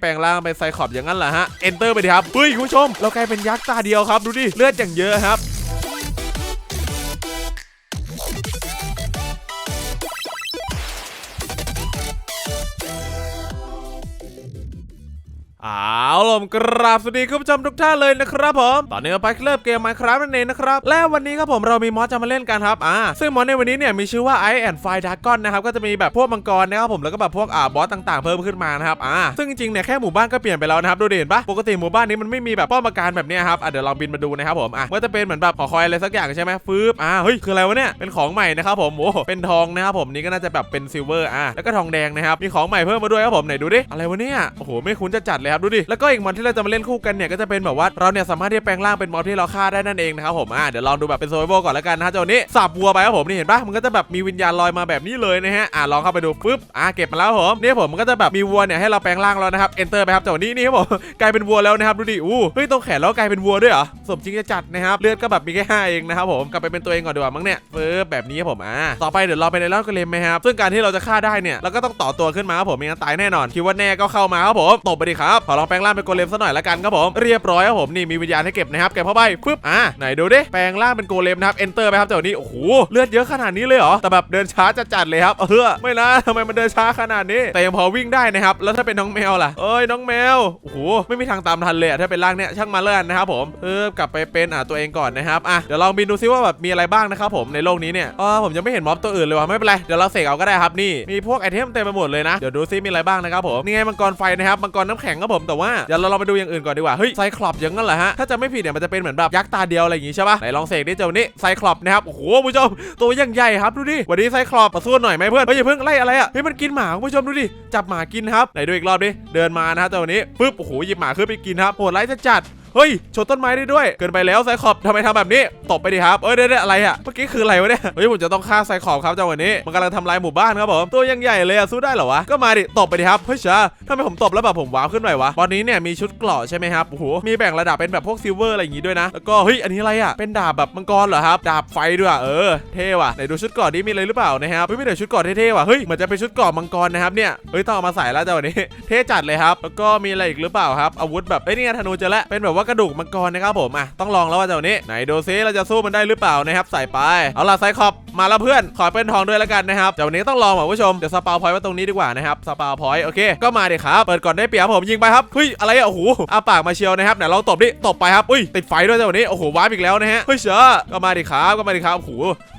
แปลงร่างเป็นไซคลอปอย่างนั้นเหรอฮะ เอนเตอร์ไปดีครับ เฮ้ยคุณผู้ชม เรากลายเป็นยักษ์ตาเดียวครับ ดูดิ เลือดอย่างเยอะครับ เอาลมกราบสวัสดีคุณผู้ชมทุกท่านเลยนะครับผมตอนนี้เราไปเริ่มเกม Minecraft นั่นเองนะครับและวันนี้ครับผมเรามีมอสจะมาเล่นกันครับอ่าซึ่งมอสในวันนี้เนี่ยมีชื่อว่า Ice and Fire Dragon นะครับก็จะมีแบบพวกมังกรนะครับผมแล้วก็แบบพวกอ่าบอสต่างๆเพิ่มขึ้นมานะครับอ่าซึ่งจริงๆเนี่ยแค่หมู่บ้านก็เปลี่ยนไปแล้วนะครับดูเห็นปะปกติหมู่บ้านนี้มันไม่มีแบบป้อมปราการแบบนี้ครับอะเดี๋ยวลองบินมาดูนะครับผมอะว่าจะเป็นเหมือนแบบหอคอยอะไรสักอย่างใช่ไหมฟืบอ่าเฮ้ยคืออะไรวะเนี่ยเป็นของใหม่นะครับผมโอ้เป็นทองนะครับผมนี่ก็น่าจะแบบเป็นซิลเวอร์อะแล้วก็ทองแดงนะครับมีของใหม่เพิ่มมาด้วยครับผมไหนดูดิอะไรวะเนี่ยโอ้โหไม่คุ้นจะจัดเลยครับดูดิแล้วก็็อีกมอนที่เราจะมาเล่นคู่กันเนี่ยก็จะเป็นแบบว่าเราเนี่ยสามารถที่จะแปลงร่างเป็นมอนที่เราฆ่าได้นั่นเองนะครับผมอะเดี๋ยวลองดูแบบเป็นโซเวอร์ก่อนแล้วกันนะเจ้านี้สับวัวไปครับผมนี่เห็นปะมันก็จะแบบมีวิญญาณลอยมาแบบนี้เลยนะฮะอะลองเข้าไปดูปุ๊บอะเก็บมาแล้วผมนี่ผมมันก็จะแบบมีวัวเนี่ยให้เราแปลงร่างแล้วนะครับ enter ไปครับเจ้านี้นี่ครับผมกลายเป็นวัวแล้วนะครับดูดิอู้เฮ้ยตรงแขนแล้วกลายเป็นวัวด้วยเหรอสมจริงจะจัดนะครับเลือดก็แบบมีแค่ห้าเองนะครับผมกลับไปเป็นตัวเองก่อนดีกว่ามั้งเนี่ยปึ๊บแบบนี้ครับผมอ่าต่อไปเดี๋ยวเราไปในรอบกระเลมไหมครับซึ่งการที่เราจะฆ่าได้เนี่ยเราก็ต้องต่อตัวขึ้นมาครับผมไม่งั้นตายแน่นอนคิดว่าแน่ก็เข้ามาครับผมตบไปดิครับขอลองแปลงร่างเป็นโกเลมสักหน่อยละกันครับผมเรียบร้อยครับผมนี่มีวิญญาณให้เก็บนะครับเก็บเข้าไปปึ๊บอ่าไหนดูดิแปลงร่างเป็นโกเลมนะครับ enter ไปครับเจ้านี้โอ้โหเลือดเยอะขนาดนี้เลยเหรอแต่แบบเดินช้าจัดๆเลยครับเออไม่นะทำไมมันเดินช้าขนาดนี้ แต่ยังพอวิ่งได้นะครับแล้วถ้าเป็นน้องแมวล่ะเอ้ยน้องแมวโอ้โหไม่มีทางตามทันเลยถ้าเป็นร่างเนี้ยช่างมาเลื่อนนะครับผมเออกลับไปเป็นอ่าตัวเองก่อนนะครับอะเดี๋ยวลองบินดูซิว่าแบบมีอะไรบ้างนะครับผมในโลกนี้เนี่ยอ๋อผมยังไม่เห็นม็อบตัวอื่นเลยว่ะไม่เป็นไรเดี๋ยวเราเสกเอาก็ได้ครับนี่มีพวกไอเทมเต็มไปหมดเลยนะเดี๋ยวดูซิมีอะไรบ้างนะครับผมนี่ไงมังกรไฟนะครับมังกรน้ำแข็งครับผมแต่ว่าเดี๋ยวเราลองไปดูอย่างอื่นก่อนดีกว่าเฮ้ยไซคลอปอย่างนั้นเหรอฮะถ้าจะไม่ผิดเนี่ยมันจะเป็นเหมือนแบบยักษ์ตาเดียวอะไรอย่างงี้ใช่ปะไหนลองเสกดิเจ้านี้ไซคลอปนะครับโอ้โหผู้ชมตัวยังใหญ่ครับดูดิวันนี้ไซคลอปมาสู้หน่อยไหมเพื่อนเฮ้ยอย่าเพิ่งไล่อะไรอะเฮ้ยมันกินหมาคุณผู้ชมดูดิจับหมากินครับไหนดูอีกรอบดิเดินมานะฮะเจ้านี้ปึ๊บโอ้โหหยิบหมาขึ้นไปกินครับโหดร้ายจะจัด เฮ้ยชนต้นไม้ได้ด้วย เกินไปแล้วไซคอปทำไมทำแบบนี้ตบไปดิครับเอ้ยเดี๋ยวๆอะไรอะเมื่อกี้คืออะไรวะเนี่ยเฮ้ยผมจะต้องฆ่าไซคอปครับเจ้าวันนี้มันกำลังทำลายหมู่บ้านครับผมตัวยังใหญ่เลยอะสู้ได้เหรอวะก็มาดิตบไปดิครับเฮ้ยเชาทำไมผมตบแล้วแบบผมว้าวขึ้นหน่อยวะตอนนี้เนี่ยมีชุดเกราะใช่ไหมครับโอ้โหมีแบ่งระดับเป็นแบบพวกซิลเวอร์อะไรอย่างงี้ด้วยนะแล้วก็เฮ้ยอันนี้อะไรอะเป็นดาบแบบมังกรเหรอครับดาบไฟด้วยเออเท่ว่ะไหนดูชุดเกราะนี้มีอะไรหรือเปล่านะครับเฮ้ยมีแต่ชุดเกราะเท่ๆว่ะเฮ้ยเหมือนจะเป็นชุดเกราะมังกรนะครับเนี่ยเฮ้ยต้องเอามาใส่แล้วเจ้าวันนี้ เท่จัดเลยครับแล้วก็มีอะไรอีกหรือเปล่าครับอาวุธแบบเอ้ยนี่ไงธนูเจอแล้วเป็นแบบว่ากระดูกมังกรนะครับผมอะต้องลองแล้วว่าเจ้านี้ไหนดูซิเราจะสู้มันได้หรือเปล่านะครับใส่ไปเอาล่ะไซคอปมาแล้วเพื่อนขอเป็นทองด้วยแล้วกันนะครับเจ้านี้ต้องลองว่ะผู้ชมเดี๋ยวสปาวพอยต์ไว้ตรงนี้ดีกว่านะครับสปาวพอยต์โอเคก็มาดิครับเปิดก่อนได้เปรียบผมยิงไปครับเฮ้ยอะไรอะโอ้โหอาปากมาเชียวนะครับไหนลองตบดิตบไปครับอุ้ยติดไฟด้วยเจ้านี้โอ้โหวาร์ปอีกแล้วนะฮะเฮ้ยเชอก็มาดิครับก็มาดิครับโอ้โห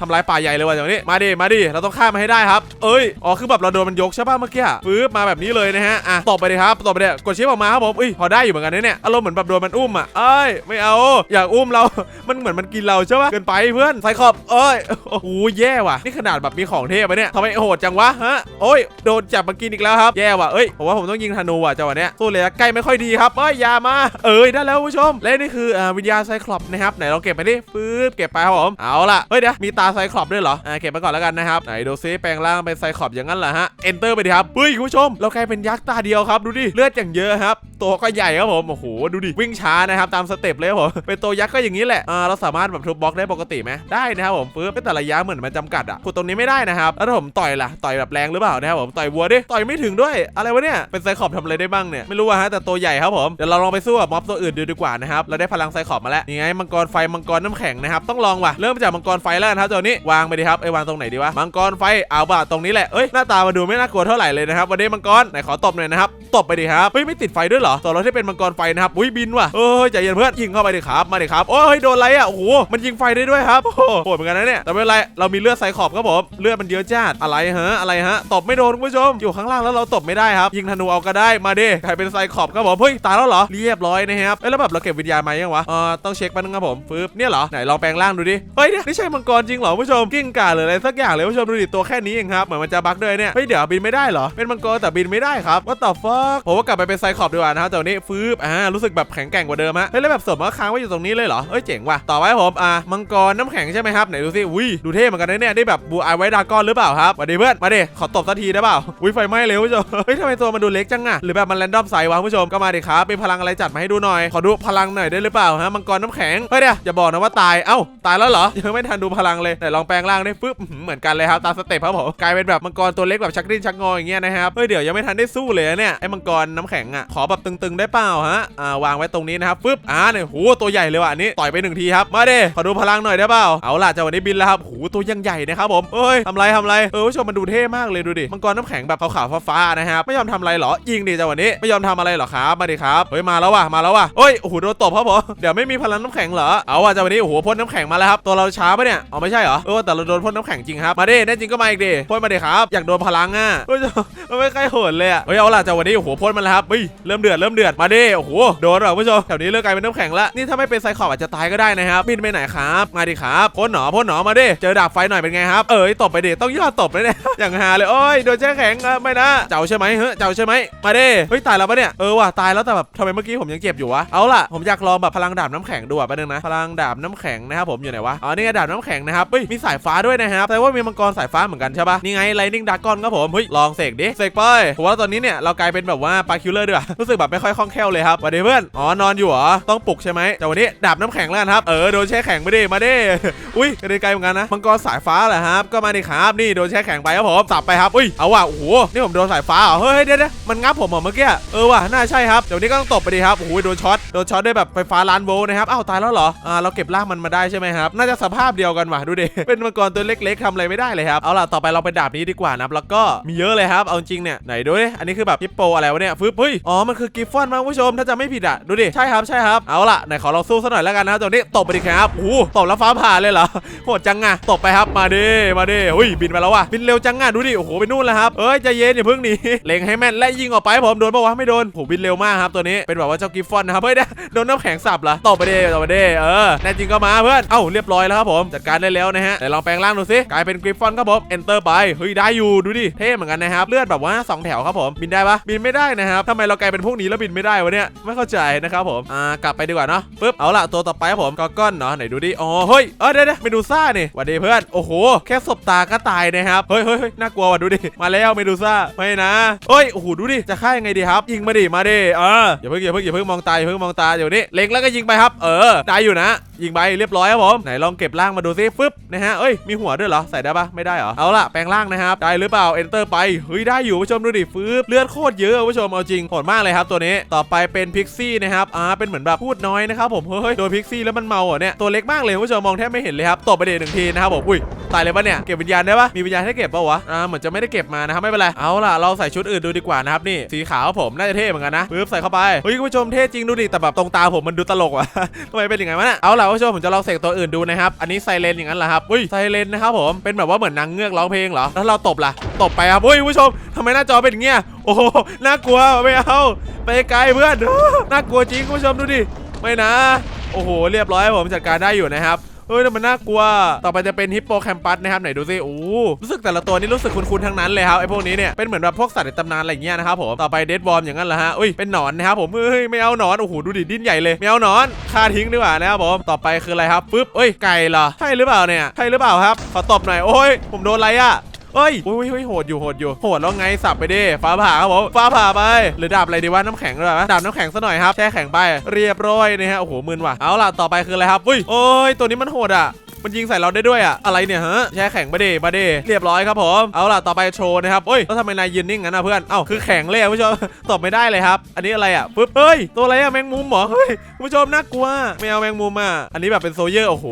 ทำลายป่าใหญ่เลยว่ะเจ้านี้มาดิมาดิเราต้องฆ่ามันให้ได้ครับ เอ้ยอ๋อคือแบบเราโดนมันยกใช่ป่ะเมื่อกี้ปื๊บมาแบบนี้เลยนะฮะอะตบไปดิครับตบไปดิกดชิปออกมาครับผมอุ้ยพอได้อยู่เหมือนกันนะเนี่ยอารมณ์เหมือนแบบโดนมันอุมอะเอ้ยไม่เอา อยากอุ้มเรา มันเหมือนมันกินเราใช่ป่ะเกินไปเพื่อนไซคอบเอ้ยโอ้โหแย่ว่ะ นี่ขนาดแบบมีของเทพไปเนี่ยทำไมโหดจังวะฮะโอ้ยโดนจับมากินอีกแล้วครับแย่ว่ะเอ้ยผมว่าผมต้องยิงธนูอะจังหวะเนี้ยสู้เลยใกล้ไม่ค่อยดีครับเอ้ยอยามาเอ้ยได้แล้วคุณผู้ชมและนี่คือวิญญาณไซคลอปนะครับไหนลองเก็บไปดิปึ๊บเก็บไปครับผมเอาล่ะเฮ้ยเดี๋ยวมีตาไซคลอปด้วยเหรออ่าเก็บไปก่อนแล้วกันนะครับไหนดูซิแปลงร่างเป็นไซคลอปอย่างนั้นเหรอฮะ enter ไปดิครับเฮ้ยคุณผู้ชมเรากลายเป็นยักษ์ตาเดียวครับดูดิเลือดอย่างเยอะครับตัวก็ใหญ่ครับผมโอ้โหดูดิวิ่งช้านะครับตามสเต็ปเลยผมเป็นตัวยักษ์ก็อย่างนี้แหละอ่าเราสามารถแบบทุบบล็อกได้ปกติไหมได้นะครับผมปึ๊บแต่ระยะเหมือนมันจำกัดอะขุดตรงนี้ไม่ได้นะครับแล้วผมต่อยล่ะต่อยแบบแรงหรือเปล่านะครับผมต่อยวัวดิต่อยไม่ถึงด้วยอะไรวะเนี่ยเป็นไซคอปทำอะไรได้บ้างเนี่ยไม่รู้อะฮะแต่ตัวใหญ่ครับผมเดี๋ยวเราลองไปสู้กับม็อบตัวอื่นดูดีกว่านะครับเราได้พลังไซคอปมาแล้วนี่ไงมังกรไฟมังกรน้ำแข็งนะครับต้องลองว่ะเริ่มจากมังกรไฟแล้วนะครับเจ้านี้วางไปดิครับไอ้วางตรงไหนดีวะมังกรไฟเอาบ่าตรงนี้แหละเอ้ยหน้าตามาดูไม่น่ากลัวเท่าไหร่เลยนะครับวันนี้มังกรไหนขอตบหน่อยนะครับตบไปดิครับเฮ้ยไม่ติดไฟด้วยเหรอตัวเราที่เป็นมังกรไฟนะครับอุ้ยบินว่ะเอยใจเย็นเพื่อนยิงเข้าไปดิครับมาดิครับโอ้ยโดนอะไรอะโอ้โหมันยิงไฟได้ด้วยครับโอ้โหโหดเหมือนกันนะเนี่ยแต่ไม่เป็นไรเรามีเลือดไซคลอปครับผมเลือดมันเยอะจ้าดอะไรฮะอะไรฮะตบไม่โดนคุณผู้ชมอยู่ข้างล่างแล้วเราตบไม่ได้ครับยิงธนูเอาก็ได้มาดิใครเป็นไซคลอปครับผมเฮ้ยตายแล้วเหรอเรียบร้อยนะครับเอ้แล้วแบบเราเก็บวิญญาณมายังวะเออต้องเช็คแป๊บนึงครับผมฟึบเนี่ยเหรอไหนลองแปลงร่างดูดิเฮ้ยนี่ใช่มังกรจริงเหรอคุณผู้ชมกิ้งก่าหรืออะไรสักอย่างเลยคุณผู้ชมดูดิตัวแค่นี้เองครับเหมือนมันจะบั๊กด้วยเนี่ยเฮ้ยเดี๋ยวบินไม่ได้เหรอเป็นมังกรแต่บินไม่ได้ครับว่าต่อฟักผมว่ากลับไปเป็นไซคอปดีกว่านะครับเจ้านี้ฟึบอ่ารู้สึกแบบแข็งแกร่งกว่าว่าเดิมฮะเฮ้ยแล้วแบบสมว่าค้างไว้อยู่ตรงนี้เลยเหรอเอ้ยเจ๋งว่ะต่อไว้ผมอ่ามังกรน้ำแข็งใช่ไหมครับไหนดูสิอุ้ยดูเท่เหมือนกันนะเนี่ยได้แบบบูไอไว้ดากอนหรือเปล่าครับมาดิเพื่อนมาดิขอตบสักทีได้เปล่าอุ้ยไฟไหม้เร็วผู้ชมเฮ้ยทำไมตัวมันดูเล็กจังอะหรือแบบมันแรนดอมไซส์วะผู้ชมก็มาดิครับเป็นพลังอะไรจัดมาให้ดูหน่อยขอดูพลังหน่อยได้หรือเปล่าฮะมังกรน้ำแข็งเฮ้ยเดี๋ยวอย่าบอกนะว่าตายเอ้าตายแล้วเหรอยังไม่ทันดูพลังเลยไหนลองแปลงร่างได้ฟึบเหมือนกันเลยครับตามสเต็ปครับผมกลายเป็นแบบมังกรตัวเล็กแบบชักดิ้นชักงออย่างเงี้ยนะครับเฮ้ยเดี๋ยวยังไม่ทันได้สู้เลยเนี่ยไอ้มังกรน้ำแข็งอะขอแบบตึงๆได้เปล่าฮะอ่าวางไว้ตรงนี้นะครับฟึบอ่าเนี่ยโหตัวใหญ่เลยว่ะอันนี้ต่อยไปหนึ่งทีครับมาเดิขอดูพลังหน่อยได้เปล่าเอาล่ะเจ้าวันนี้บินแล้วครับโหตัวยังใหญ่นะครับผมเอ้ยทำไรทำไรเออผู้ชมมันดูเท่มากเลยดูดิมังกรน้ำแข็งแบบขาวๆฟ้าๆนะครับไม่ยอมทำอะไรเหรอยิงดิเจ้าวันนี้ไม่ยอมทำอะไรเหรอครับมาดิครับเฮ้ยมาแล้วว่ะมาแล้วว่ะเฮ้ยโอ้โหโดนตบครับผมเดี๋ยวไม่มีพลังน้ำแข็งเหรอเอาว่ะเจ้าวันนี้โอ้โหพ่นน้ำแข็งมาแล้วครับตัวเราช้าปะเนี่ยอ๋อไม่ใช่เหรอเออแต่เราโดนพ่นน้ำแข็งจริงครับมาดิแน่จริงก็มาอีกดิพ่นมาดิครับอยากโดนพลังอะเฮ้ยมันไม่ใกล้โหดเลยอะเฮ้ยเอาล่ะเจ้าวันนี้โอ้โหพ่นมาแล้วครับเฮ้ยเริ่มเดือดเริ่มเดือดมาดิโอ้โหโดนหรอผู้ชมแถวนี้เริ่มกลายเป็นน้ำแข็งแล้วนี่ถ้าไม่เป็นไซคอบอาจจะตายก็ได้นะครับบินไปไหนครับมาดิครับพ่นหนอพ่นหนอมาดิเจอดาบไฟหน่อยเป็นไงครับเอ้ยตบไปดิต้องยอดตบเลยเนี่ยอย่างฮาเลยโอ้ยโดนแช่แข็งออไม่นะเจ้าใช่ไหมเฮ้เจ้าใช่ไหมมาดิเฮ้ยตายแล้วปะเนี่ยเออว่ะตายแล้วแต่แบบทำไมเมื่อกี้ผมยังเจ็บอยู่วะเอาล่ะผมอยากลองแบบพลังดาบน้ำแข็งดูอะแป๊บนึงนะพลังดาบน้ำแข็งนะครับผมอยู่ไหนวะอ๋อนี่ไงดาบน้ำแข็งนะครับเฮ้ยมีสายฟ้าด้วยนะครับแต่ว่ามีมังกรสายฟ้าเหมือนกันใช่ปะนี่ไงไลนิ่งดากอนครับผมเฮ้ยลองเสกดิเสกไปผมว่าตอนนี้เนี่ยเรากลายเป็นแบบว่าปาคิวเลอร์ด้วยรู้สึกแบบไม่ค่อยคล่องแคล่วเลยครับสวัสดีเพื่อนอ๋อนอนอยเหรอ ต้องปลุกใช่ไหมแต่วันนี้ดาบน้ำแข็งแล้วครับ เออโดนแช่แข็งไปดิมาดิอุ้ยกระเด็นไกลเหมือนกันนะ มังกรสายฟ้าเหรอครับ ก็มาดิครับ นี่โดนแช่แข็งไปครับผม สับไปครับ อุ้ย เอาว่ะ โอ้โห นี่ผมโดนสายฟ้าเหรอ เฮ้ยเดี๋ยวเดี๋ยวมันงับผมเหรอเมื่อกี้ เออว่ะ น่าใช่ครับ เดี๋ยวนี้ก็ต้องตบไปดิครับ โอ้โห โดนช็อต โดนช็อตด้วยแบบไฟฟ้าล้านโวลต์นะครับ อ้าวตายแล้วเหรอ อ่า เราเก็บร่างมันมาได้ใช่ไหมครับ น่าจะสภาพเดียวกันว่ะ ดูดิ เป็นมังกรตัวเล็กๆทำอะไรไม่ได้เลยครับ เอาล่ะ ต่อไปเราไปดาบนี้ดีกว่านะแล้วก็มีเยอะเลยครับ เอาจริงเนี่ย ไหนดูดิ อันนี้คือแบบฮิปโปอะไรวะเนี่ยฟึบเฮ้ย อ๋อ มันคือกิฟฟอนมากผู้ชม ถ้าจะไม่ผิดอะ ดูดิ ใช่คครับใช่ครับเอาล่ะไหนขอลองสู้ซะหน่อยแล้วกันนะครับตรงนี้ตบไปดิครับโอ้ตบแล้วฟ้าผ่าเลยเหรอโหดจังอะตบไปครับมาดิมาดิอุ้ยบินไปแล้วว่ะบินเร็วจังอะดูดิโอ้โหไปนู่นแล้วครับเอ้ยใจเย็นอย่าเพิ่งหนีเล็งให้แม่นและยิงออกไปผมโดนปะวะไม่โดนผมบินเร็วมากครับตัวนี้เป็นแบบว่าเจ้ากิฟฟอนนะครับเฮ้ยโดนน้ำแข็งสับเหรอตบไปดิตบไปดิเออแน่จริงก็มาเพื่อนเอ้าเรียบร้อยแล้วครับผมจัดการได้แล้วนะฮะไหนลองแปลงร่างดูสิกลายเป็นกริฟฟอนครับผมเอนเตอร์ไปเฮ้ยได้อยู่ดูดิเท่เหมือนกันนะครับเลือดแบบว่าสองแถวครับผมบินได้ปะบินไม่ได้นะครับทำไมเรากลายเป็นพวกนี้แล้วบินไม่ได้วะเนี่ยไม่เข้าใจนะครับผมอ่ากลับไปดีกว่าเนาะปึ๊บเอาล่ะตัวต่อไปครับผมกอก้อนเนาะไหนดูดิอ๋อเฮ้ยเออเดี๋ยวเดี๋ยวเมดูซ่านี่หวัสดีเพื่อนโอ้โหแค่สบตาก็ตายนะครับเฮ้ยเฮ้ยน่ากลัวว่ะดูดิมาแล้วเมดูซ่าไม่นะเฮ้ยโอ้โหดูดิจะฆ่ายังไงดีครับ ยิงมาดิมาดิเอออย่าเพิ่งอย่าเพิ่งอย่าเพิ่งมองตาอย่าเพิ่งมองตาเดี๋ยวนี้เล็งแล้วก็ยิงไปครับ เออได้อยู่นะ ยิงไปเรียบร้อยครับผมไหนลองเก็บร่างมาดูซิฟึบนะฮะเอ้ยมีหัวด้วยเหรอใส่ได้ปะไม่ได้เหรอเอาล่ะแปลงร่างนะครับได้หรือเปล่า enter ไปเฮ้ยได้อยู่ผู้ชมดูดิฟึบเลือดโคตรเยอะผู้ชมเอาจริงโหดมากเลยครับตัวนี้ต่อไปเป็นพิกซี่นะครับอ่าเป็นเหมือนแบบพูดน้อยนะครับผมเฮ้ยโดนพิกซี่แล้วมันเมาเหรอเนี่ยตัวเล็กมากเลยผู้ชมมองแทบไม่เห็นเลยครับตบไปเดหนึ่งทีนะครับผมอุ้ยตายเลยปะเนี่ยเก็บวิญญาณได้ปะมีวิญญาณให้เก็บปะวะอ่าเหมือนจะไม่ได้เก็บมานะครับไม่เป็นไรเอาล่ะเราใส่ชุดอื่นดูดีกว่านะครับนี่สีขาวผมน่าจะเท่เหมือนกันนะปึ๊บใส่เข้าไปเฮ้ยคุณผู้ชมเท่จริงดูดิแต่แบบตรงตาผมมันดูตลกว่ะทำไมเป็นอย่างไงวะเนี่ยเอาล่ะผู้ชมผมจะลองเสกตัวอื่นดูนะครับอันนี้ไซเรนอย่างนั้นเหรอครับอุ้ยไซเรนนะครับผมเป็นแบบว่าเหมือนนางเงือกร้องเพลงเหรอแล้วเราตบล่ะตบไปครับอุ้ยผู้ชมทำไมหน้าจอเป็นอย่างเงี้ย โอ้โหน่ากลัวไม่เอาไปไกลเพื่อนน่ากลัวจริงคุณผู้ชมดูดิไม่นะ โอ้โห เรียบร้อยผมจัดการได้อยู่นะครับเฮ้ยแต่มันน่ากลัว ต่อไปจะเป็นฮิปโปแคมปัสนะครับไหนดูสิโอ้รู้สึกแต่ละตัวนี่รู้สึกคุ้นๆทั้งนั้นเลยครับไอ้พวกนี้เนี่ยเป็นเหมือนแบบพวกสัตว์ในตำนานอะไรเงี้ยนะครับผมต่อไปเดดวอร์มอย่างนั้นเหรอฮะอุ้ยเป็นหนอนนะครับผมเฮ้ยไม่เอาหนอนโอ้โหดูดิดิ้นใหญ่เลยไม่เอาหนอนฆ่าทิ้งดีกว่านะครับผมต่อไปคืออะไรครับปึ๊บเอ้ยไก่เหรอใช่หรือเปล่าเนี่ยใช่หรือเปล่าครับขอตบหน่อยโอ้ยผมโดนอะไรอะ เอ้ยอุ้ยอุ้ยโหดอยู่โหดอยู่โหดแล้วไงสับไปดิฟ้าผ่าครับผมฟ้าผ่าไป หรือดาบอะไรดีวะน้ำแข็งหรือเปล่าดาบน้ำแข็งซะหน่อยครับแช่แข็งไปเรียบร้อยนะฮะโอ้โหมึนว่ะเอาล่ะต่อไปคืออะไรครับอุ้ยโอ้ยตัวนี้มันโหดอะ มันยิงใส่เราได้ด้วยอะอะไรเนี่ยฮะแช่แข็งมาดิมาดิเรียบร้อยครับผมเอาล่ะต่อไปโชว์นะครับเฮ้ยแล้วทำไมนายยืนนิ่งงั้นนะเพื่อนเอ้าคือแข็งเลยผู้ชมตอบไม่ได้เลยครับ อันนี้อะไรอะปึ๊บเฮ้ยตัวอะไรอะแมงมุมเหรอเฮ้ยผู้ชมน่ากลัวไม่เอาแมงมุมอะอันนี้แบบเป็นโซเยอร์โอ้โห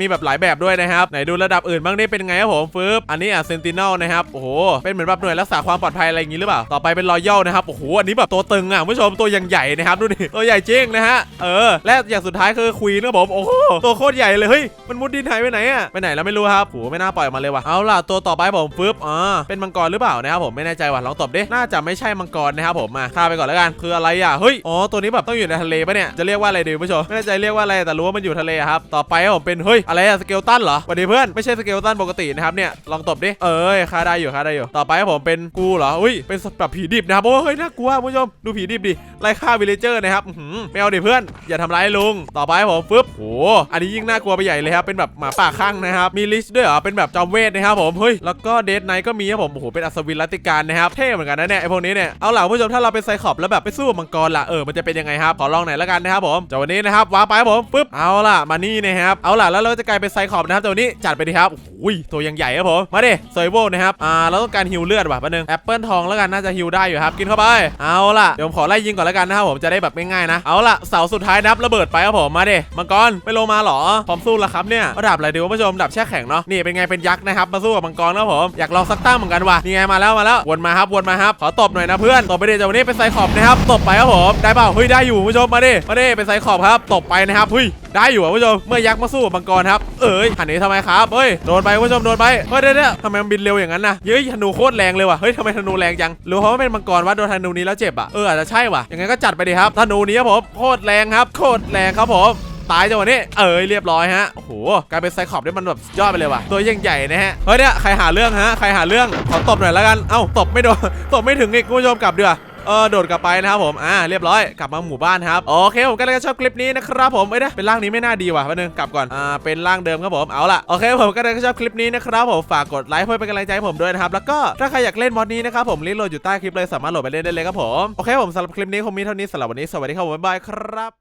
มีแบบหลายแบบด้วยนะครับไหนดูระดับอื่นบ้างนี่เป็นไงครับผมปึ๊บอันนี้อะเซนติเนลนะครับโอ้โหเป็นเหมือนแบบหน่วยรักษาความปลอดภัยอะไรอย่างงี้หรือเปล่าต่อไปเป็นรอยัลนะครับโอ้โหอันนี้แบบตัวตึงอะผู้ชมตัวยังใหญ่นะครับดูดิตัวใหญ่จริงนะฮะเออและอย่างสุดท้ายคือควีนครับผมโอ้โหตัวโคตรใหญ่เลยเฮ้ยมันมุดดินหาไปไหนอะไปไหนแล้วไม่รู้ครับโหไม่น่าปล่อยออกมาเลยว่ะเอาล่ะตัวต่อไปผมฟึบอ่าเป็นมังกรหรือเปล่านะครับผมไม่แน่ใจว่ะลองตอบดิน่าจะไม่ใช่มังกรนะครับผมมาฆ่าไปก่อนแล้วกันคืออะไรอะเฮ้ยอ๋อตัวนี้แบบต้องอยู่ในทะเลปะเนี่ยจะเรียกว่าอะไรดีผู้ชมไม่แน่ใจเรียกว่าอะไรแต่รู้ว่ามันอยู่ทะเลครับต่อไปผมเป็นเฮ้ยอะไรอะสเกลตันเหรอวัสดีเพื่อนไม่ใช่สเกลตันปกตินะครับเนี่ยลองตบดิเอ้ยฆ่าได้อยู่ฆ่าได้อยู่ ต่อไปผมเป็นกูเหรออุ้ยเป็นแบบผีดิบนะครับโอ้เฮ้ยน่ากลัวผู้ชมดูผีดิบดิไล่ฆ่าวิลเลเจอร์นะครับไม่เอาดิเพื่อนอย่าทำร้ายลุงต่อไปผมฟึบโอ้อันนี้ยิ่งน่ากลัวไปใหญ่เลยครับเป็นแบบหมามาป่าข้างนะครับ มีลิชด้วยเหรอ เป็นแบบจอมเวทนะครับผม เฮ้ย แล้วก็เดทไนท์ก็มีครับผม โอ้โห เป็นอัศวินรัติการนะครับ เท่เหมือนกันนะเนี่ยไอพวกนี้เนี่ย เอาล่ะผู้ชมถ้าเราเป็นไซคลอปแล้วแบบไปสู้มังกรล่ะ เออ มันจะเป็นยังไงครับ ขอลองหน่อยละกันนะครับผมจากวันนี้นะครับว้าไปครับผมปึ๊บ เอาล่ะ มานี่นะครับ เอาล่ะ แล้วเราจะกลายเป็นไซคลอปนะครับจากวันนี้จัดไปดีครับโอ้ยตัวยังใหญ่ครับผม มาดิเซโวนะครับ อ่า เราต้องการฮิวเลือดว่ะแป๊บนึงแอปเปิลทองแล้วกันน่าจะฮิวได้อยู่ครับ กินเข้าไป เอาล่ะ เดี๋ยวผมขอไล่ยิงก่อนแล้วกันนะครับผม จะได้แบบง่ายๆนะ เอาล่ะ เสาสุดท้ายนับระเบิดไปครับผม มาดิมังกรไม่ลงมาหรอพร้อมสู้แล้วครับเนี่ยระดับอะไรดีคุณผู้ชมดับแช่แข็งเนาะนี่เป็นไงเป็นยักษ์นะครับมาสู้กับมังกรแล้วผมอยากลองสักตั้งเหมือนกันว่ะนี่ไงมาแล้วมาแล้ววนมาครับวนมาครับขอตบหน่อยนะเพื่อนตบไปดิจากวันนี้เป็นไซคลอปนะครับตบไปครับผมได้เปล่าเฮ้ยได้อยู่คุณผู้ชมมาดิมาดิเป็นไซคลอปครับตบไปนะครับเฮ้ยได้อยู่คุณผู้ชมเมื่อยักษ์มาสู้กับมังกรครับเอ้ยหันนีทำไมครับเฮ้ยโดนไปคุณผู้ชมโดนไปเฮ้ยเดี๋ยวเดี๋ยวทำไมมันบินเร็วอย่างนั้นนะเฮ้ยธนูโคตรแรงเลยว่ะเฮ้ยทำไมธนูแรงจังหรือเพราะว่าเป็นมังกรวะโดนธนูนี้แล้วเจ็บอะเอออาจจะใช่ว่ะยังไงก็จัดไปดิครับธนูนี้ครับผมโคตรแรงครับโคตรแรงครับผม ตายจังหวะนี้เอ้ยเรียบร้อยฮะโอ้โหกลายเป็นไซคอปได้มันแบบยอดไปเลยว่ะตัวยังใหญ่นะฮะเฮ้ยเนี่ยใครหาเรื่องฮะใครหาเรื่องขอตบหน่อยแล้วกันเอ้าตบไม่โดนตบไม่ถึงอีกคุณผู้ชมกลับเดือเออโดดกลับไปนะครับผมอ่าเรียบร้อยกลับมาหมู่บ้านครับโอเคผมก็เลยชอบคลิปนี้นะครับผมเอ้ยนะเป็นร่างนี้ไม่น่าดีว่ะแป๊บนึงกลับก่อนอ่าเป็นร่างเดิมครับผมเอาล่ะโอเคผมก็เลยชอบคลิปนี้นะครับผมฝากกดไลค์เพื่อเป็นกำลังใจให้ผมด้วยนะครับแล้วก็ถ้าใครอยากเล่นมอดนี้นะครับผมลิงก์โหลดอยู่ใต้คลิปเลยสามารถโหลดไปเล่นได้เลยครับผมโอเคผมสำหรับคลิปนี้คงมีเท่านี้สำหรับวันนี้สวัสดีครับผมบ๊ายบายครับ